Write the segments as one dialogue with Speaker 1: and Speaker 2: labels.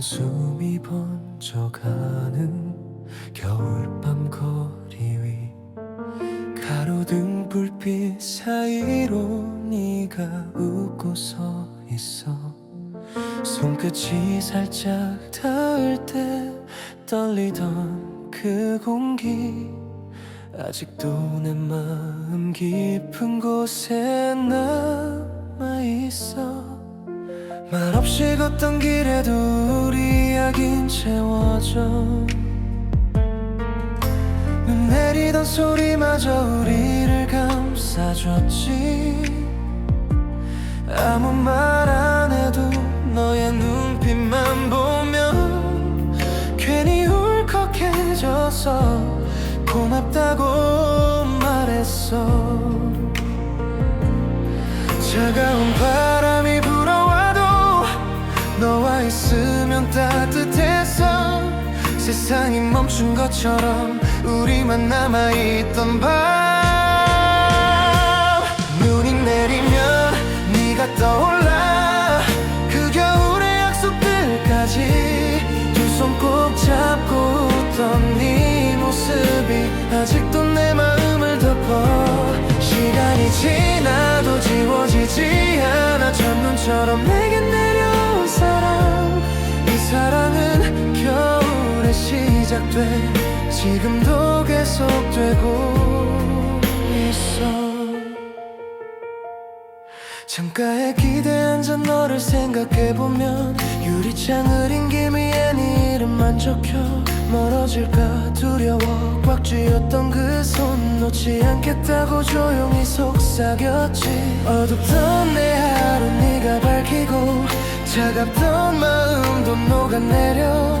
Speaker 1: 하얀 숨이 번져가는 겨울밤 거리 위 가로등 불빛 사이로 네가 웃고 서 있어. 손끝이 살짝 닿을 때 떨리던 그 공기 아직도 내 마음 깊은 곳에 있어 말없이 걷던 길에도 우리 이야긴 채워져. 눈 내리던 소리마저 우리를 감싸줬지. 아무 말 안 해도 너의 눈빛만 보면 괜히 울컥해져서 고맙다고 말했어. 차가운 바 세상이 멈춘 것처럼 우리만 남아있던 밤. 눈이 내리면 네가 떠올라. 그 겨울의 약속들까지 두 손 꼭 잡고 웃던 네 모습이 아직도 내 마음을 덮어. 시간이 지나도 지워지지 않아. 첫눈처럼 내게 시작돼. 지금도 계속되고 있어. 창가에 기대 앉아 너를 생각해보면 유리창을 인기미에 네 이름만 적혀 멀어질까 두려워. 꽉 쥐었던 그 손 놓지 않겠다고 조용히 속삭였지. 어둡던 내 하루 네가 밝히고 차갑던 마음도 녹아내려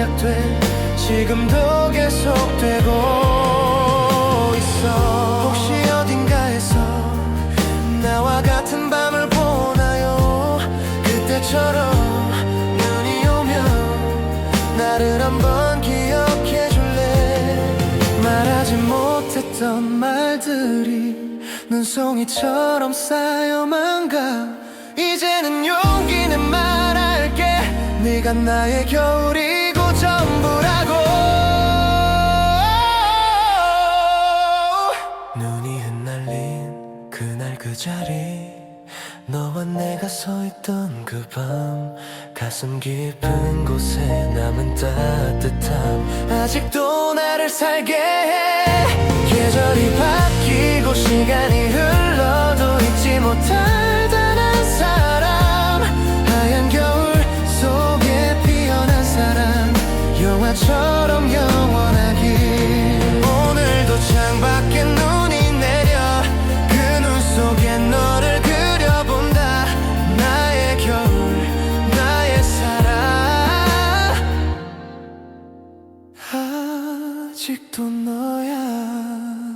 Speaker 1: 시작돼. 지금도 계속되고 있어. 혹시 어딘가에서 나와 같은 밤을 보나요? 그때처럼 눈이 오면 나를 한번 기억해 줄래? 말하지 못했던 말들이 눈송이처럼 쌓여만 가. 이제는 용기는 말할게. 네가 나의 겨울이 눈이 흩날린 그날 그 자리. 너와 내가 서 있던 그 밤 가슴 깊은 곳에 남은 따뜻함. 아직도 나를 살게 해. 계절이 바뀌고 시간이 아직도 너야